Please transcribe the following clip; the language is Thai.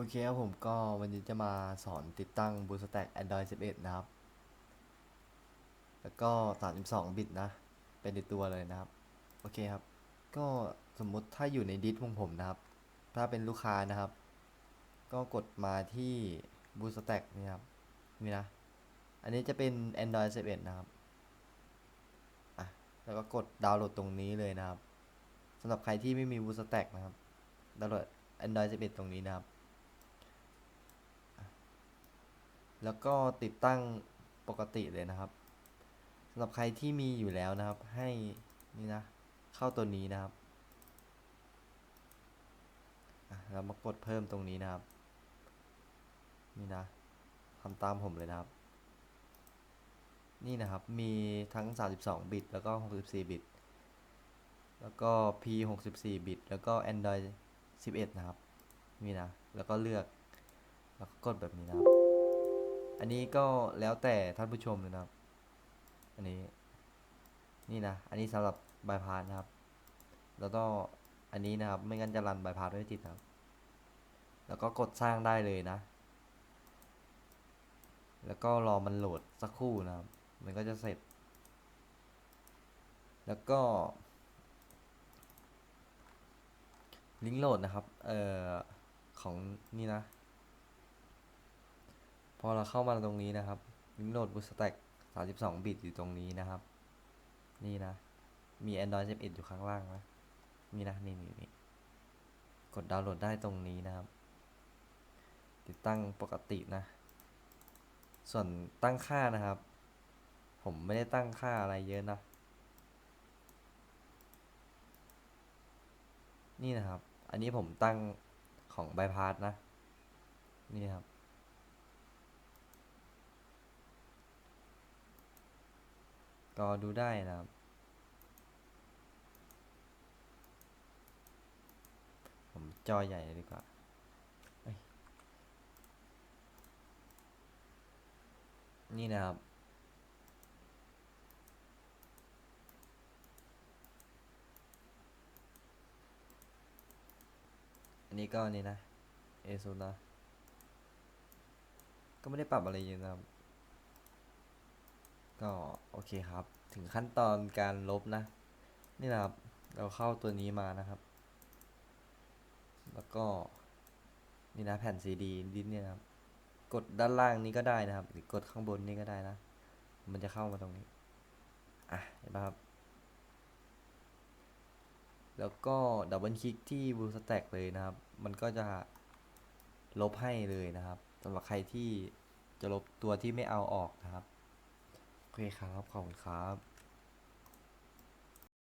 โอเคครับผมก็วันนี้จะมาสอนติดตั้ง BlueStack Android 11 นะครับ แล้วก็ 32 บิตนะ เป็นในตัวเลยนะครับ โอเคครับ ก็สมมุติถ้าอยู่ในดิสของผมนะครับ ถ้าเป็นลูกค้านะครับ ก็กดมาที่ BlueStack นี่ครับ นี่นะ อันนี้จะเป็น Android 11 นะครับ อะ แล้วก็กดดาวน์โหลดตรงนี้เลยนะครับสำหรับใครที่ไม่มี BlueStack นะครับ ดาวน์โหลด Android 11 ตรงนี้นะครับ แล้วก็ติดตั้งปกติเลยนะครับสำหรับใครที่มีอยู่แล้วนะครับ ให้นี่นะเข้าตัวนี้นะครับอะแล้วมากดเพิ่มตรงนี้นะครับ นี่นะทำตามผมเลยนะครับ นี่นะครับมีทั้ง 32 บิต แล้วก็ 64 บิต แล้วก็ P 64 บิต แล้วก็ Android 11 นะครับ นี่นะ แล้วก็เลือก แล้วก็กดแบบนี้นะครับ อันนี้ก็แล้วแต่ท่านผู้ชมเลยนะครับ อันนี้ นี่นะ อันนี้สำหรับบายพาสนะครับ แล้วก็อันนี้นะครับ ไม่งั้นจะรันบายพาสไม่ติดนะครับ แล้วก็กดสร้างได้เลยนะ แล้วก็รอมันโหลดสักครู่นะครับ มันก็จะเสร็จ แล้วก็ลิงก์โหลดนะครับ เอ่อ ของนี่นะ อเราเข้ามาตรงนี้นะครับลิงก์โหลด BlueStack 32 บิตอยู่ตรงนี้นะครับ นี่นะ มี Android 11 อยู่ข้างล่างนะนี่นะนี่นี่นี่กดดาวน์โหลดได้ตรงนี้นะครับ ติดตั้งปกตินะ ส่วนตั้งค่านะครับ ผมไม่ได้ตั้งค่าอะไรเยอะนะ นี่นะครับ อันนี้ผมตั้งของบ y พาสนะ นี่ครับ ก็ดูได้นะครับ ผมจอใหญ่ดีกว่านี่นะครับ อันนี้ก็นี่นะ เอซูนะ ก็ไม่ได้ปรับอะไรเยอะนะครับ ก็โอเคครับ ถึงขั้นตอนการลบนะ นี่นะครับ เราเข้าตัวนี้มานะครับ แล้วก็นี่นะแผ่นซีดีดิสเนี่ยนะครับ กดด้านล่างนี้ก็ได้นะครับ หรือกดข้างบนนี้ก็ได้นะ มันจะเข้ามาตรงนี้ อะเห็นปะครับ แล้วก็ดับเบิลคลิกที่ BlueStack เลยนะครับ มันก็จะลบให้เลยนะครับสำหรับใครที่จะลบตัวที่ไม่เอาออกนะครับ เคครับ ขอบคุณครับ